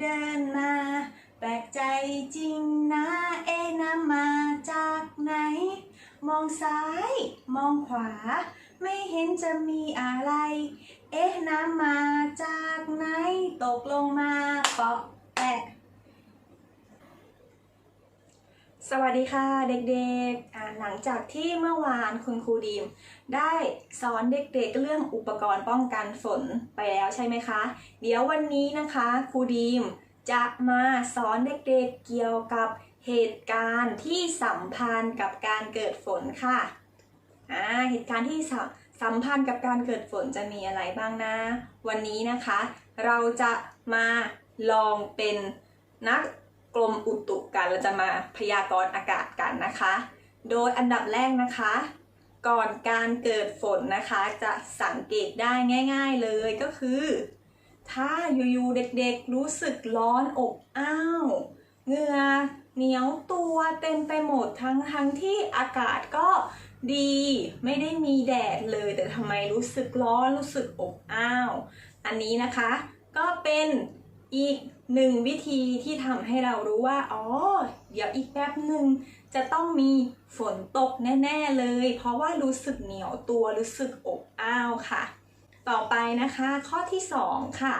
เดินมา แปลกใจจริงนะเอ๊ะน้ำมาจากไหน มองซ้าย มองขวา ไม่เห็นจะมีอะไร เอ๊ะน้ำมาจากไหน ตกลงมาเปาะแปะ สวัสดีค่ะเด็กๆ หลังจากที่เมื่อวานคุณครูดีม ได้สอนเด็กๆเรื่องอุปกรณ์ป้องกันฝนไปแล้วใช่ไหมคะ เดี๋ยววันนี้นะคะครูดีมจะมาสอนเด็กๆเกี่ยวกับเหตุการณ์ที่สัมพันธ์กับการเกิดฝนค่ะอ่าเหตุการณ์ที่สสัมพันธ์กับการเกิดฝนจะมีอะไรบ้างนะ วันนี้นะคะ เราจะมาลองเป็นนัก กรมอุตุกันเราจะมาพยากรณ์อากาศกันนะคะ โดยอันดับแรกนะคะ ก่อนการเกิดฝนนะคะจะสังเกตได้ง่าย ๆเลยก็คือ ถ้าอยู่ๆเด็กๆรู้สึกร้อนอบอ้าวเหงื่อเหนียวตัวเต็มไปหมดทั้งทั้งที่อากาศก็ดีไม่ได้มีแดดเลยแต่ทำไมรู้สึกร้อนรู้สึกอบอ้าว อันนี้นะคะก็เป็น อีกหนึ่งวิธีที่ทำให้เรารู้ว่า อ๋อ เดี๋ยวอีกแป๊บหนึ่งจะต้องมีฝนตกแน่ ๆเลย เพราะว่ารู้สึกเหนียวตัวรู้สึกอบอ้าวค่ะ ต่อไปนะคะ ข้อที่ 2 ค่ะ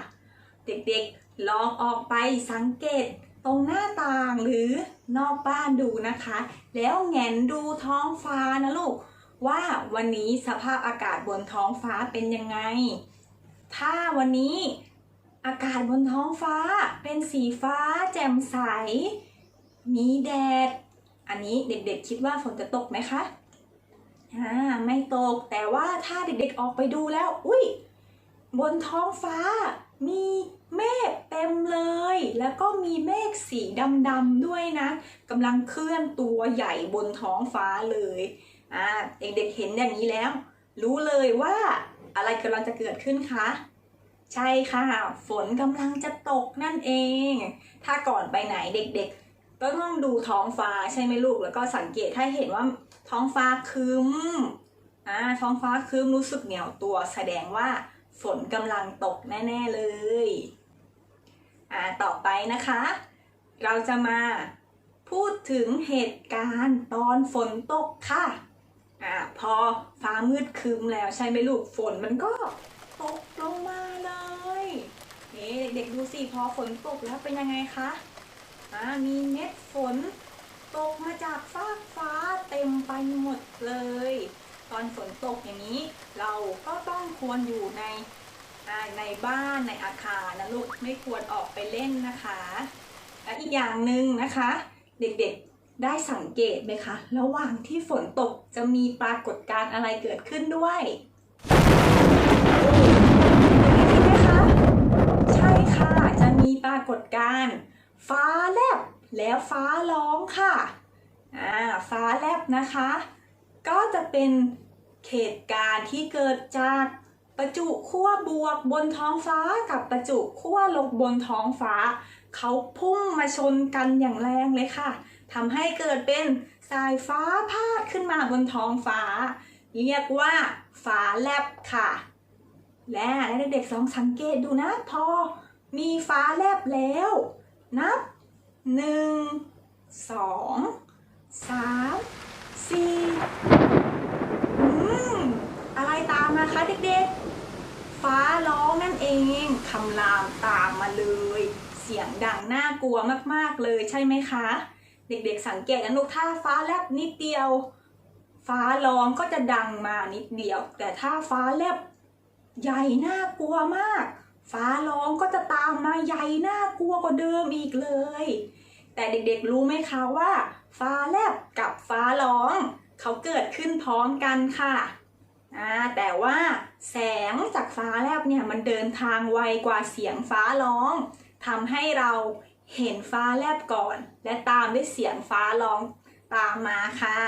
เด็กๆลองออกไปสังเกตตรงหน้าต่างหรือนอกบ้านดูนะคะ แล้วแงนดูท้องฟ้านะลูก ว่าวันนี้สภาพอากาศบนท้องฟ้าเป็นยังไง ถ้าวันนี้ อากาศบนท้องฟ้าเป็นสีฟ้าแจ่มใส มีแดด อันนี้เด็กๆคิดว่าฝนจะตกไหมคะอ่าไม่ตก แต่ว่าถ้าเด็กๆออกไปดูแล้ว อุ้ยบนท้องฟ้ามีเมฆเต็มเลย แล้วก็มีเมฆสีดำๆด้วยนะกำลังเคลื่อนตัวใหญ่บนท้องฟ้าเลยอ่าเด็กๆเห็นอย่างนี้แล้ว รู้เลยว่าอะไรกำลังจะเกิดขึ้นคะ ใช่ค่ะ ฝนกำลังจะตกนั่นเอง ถ้าก่อนไปไหนเด็กๆ ก็ต้องดูท้องฟ้าใช่ไหมลูก แล้วก็สังเกตถ้าเห็นว่าท้องฟ้าครึ้มอ่าท้องฟ้าครึ้มรู้สึกเหนียวตัว แสดงว่าฝนกำลังตกแน่ๆเลยอ่าต่อไปนะคะ เราจะมาพูดถึงเหตุการณ์ตอนฝนตกค่ะอ่าพอฟ้ามืดครึ้มแล้วใช่ไหมลูกฝนมันก็ ตกลงมาเลยนี่เด็กๆดูสิพอฝนตกแล้วเป็นยังไงคะอ่ามีเม็ดฝนตกมาจากฟากฟ้าเต็มไปหมดเลย ตอนฝนตกอย่างนี้ เราก็ต้องควรอยู่ในในบ้านในอาคารนะลูกไม่ควรออกไปเล่นนะคะ และอีกอย่างหนึ่งนะคะ เด็กๆได้สังเกตไหมคะ ระหว่างที่ฝนตกจะมีปรากฏการณ์อะไรเกิดขึ้นด้วยเห็นไหมคะ ใช่ค่ะ จะมีปรากฏการณ์ ฟ้าแลบ แล้วฟ้าร้องค่ะอ่าฟ้าแลบนะคะ ก็จะเป็นเหตุการณ์ที่เกิดจากประจุขั้วบวกบนท้องฟ้ากับประจุขั้วลบบนท้องฟ้า เขาพุ่งมาชนกันอย่างแรงเลยค่ะทำให้เกิดเป็นสายฟ้าพาดขึ้นมาบนท้องฟ้า เรียกว่าฟ้าแลบค่ะ และเด็กๆลองสังเกตดูนะพอ มีฟ้าแลบแล้ว นับหนึ่งสองสามสี่อืมอะไรตามมาคะเด็กๆ ฟ้าร้องนั่นเองคำรามตามมาเลย เสียงดังน่ากลัวมากๆเลยใช่ไหมคะ เด็กๆสังเกตนะลูกถ้าฟ้าแลบนิดเดียว ฟ้าร้องก็จะดังมานิดเดียว แต่ถ้าฟ้าแลบใหญ่น่ากลัวมาก ฟ้าร้องก็จะตามมาใหญ่น่ากลัวกว่าเดิมอีกเลย แต่เด็กๆรู้ไหมคะว่า ฟ้าแลบกับฟ้าร้องเขาเกิดขึ้นพร้อมกันค่ะแต่ว่าแสงจากฟ้าแลบเนี่ยมันเดินทางไวกว่าเสียงฟ้าร้องทำให้เราเห็นฟ้าแลบก่อน และตามด้วยเสียงฟ้าร้องตามมาค่ะ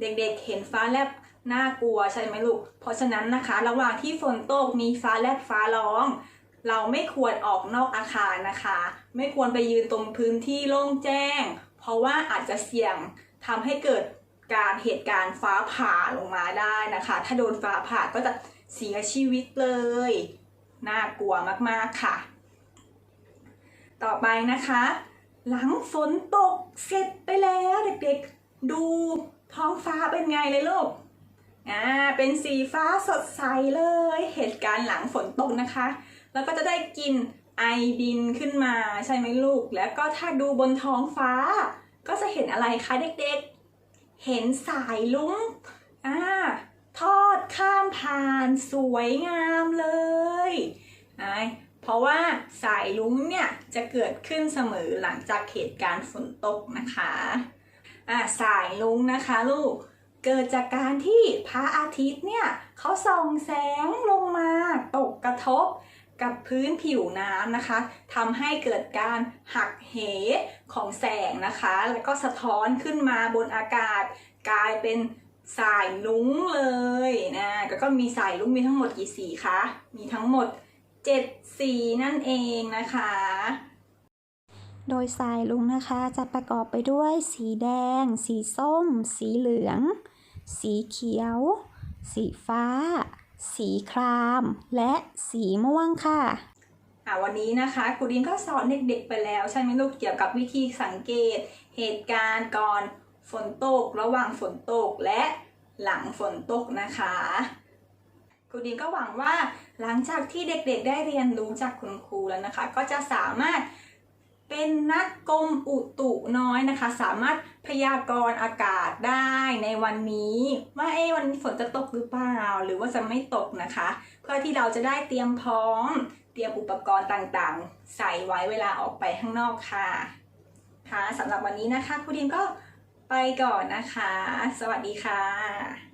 เด็กๆเห็นฟ้าแลบ น่ากลัวใช่ไหมลูก เพราะฉะนั้นนะคะ ระหว่างที่ฝนตกมีฟ้าแลบฟ้าร้อง เราไม่ควรออกนอกอาคารนะคะ ไม่ควรไปยืนตรงพื้นที่โล่งแจ้ง เพราะว่าอาจจะเสี่ยงทำให้เกิดการเหตุการณ์ฟ้าผ่าลงมาได้นะคะ ถ้าโดนฟ้าผ่าก็จะเสียชีวิตเลย น่ากลัวมากๆค่ะ ต่อไปนะคะ หลังฝนตกเสร็จไปแล้วเด็กๆ ดูท้องฟ้าเป็นไงเลยลูก อ่าเป็นสีฟ้าสดใสเลย เหตุการณ์หลังฝนตกนะคะ แล้วก็จะได้กินไอดินขึ้นมาใช่ไหมลูก แล้วก็ถ้าดูบนท้องฟ้า ก็จะเห็นอะไรคะเด็กๆ เห็นสายลุงอ่าทอดข้ามผ่านสวยงามเลยอ่าเพราะว่าสายลุ้งเนี่ยจะเกิดขึ้นเสมอหลังจากเหตุการณ์ฝนตกนะคะอ่าสายลุ้งนะคะลูก เกิดจากการที่พระอาทิตย์เนี่ยเขาส่องแสงลงมาตกกระทบกับพื้นผิวน้ำนะคะทำให้เกิดการหักเหของแสงนะคะ แล้วก็สะท้อนขึ้นมาบนอากาศ กลายเป็นสายลุ้งเลยนะแล้วก็มีสายลุ้งมีทั้งหมดกี่สีคะ มีทั้งหมด 7 สีนั่นเองนะคะ โดยสายลุงนะคะจะประกอบไปด้วยสีแดง สีส้ม สีเหลือง สีเขียว สีฟ้า สีคราม และสีม่วงค่ะอะวันนี้นะคะครูดินก็สอนเด็กๆไปแล้วใช่ไหมลูกเกี่ยวกับวิธีสังเกต เหตุการณ์ก่อนฝนตก ระหว่างฝนตกและหลังฝนตกนะคะครูดินก็หวังว่าหลังจากที่เด็กๆได้เรียนรู้จากคุณครูแล้วนะคะ ก็จะสามารถเป็นนักกรมอุตุน้อยนะคะ สามารถ พยากรณ์อากาศได้ในวันนี้ ว่าเอ๊วันนี้ฝนจะตกหรือเปล่า หรือว่าจะไม่ตกนะคะ เพื่อที่เราจะได้เตรียมพร้อม เตรียมอุปกรณ์ต่างๆ ใส่ไว้เวลาออกไปข้างนอกค่ะค่ะสำหรับวันนี้นะคะครูดินก็ไปก่อนนะคะ สวัสดีค่ะ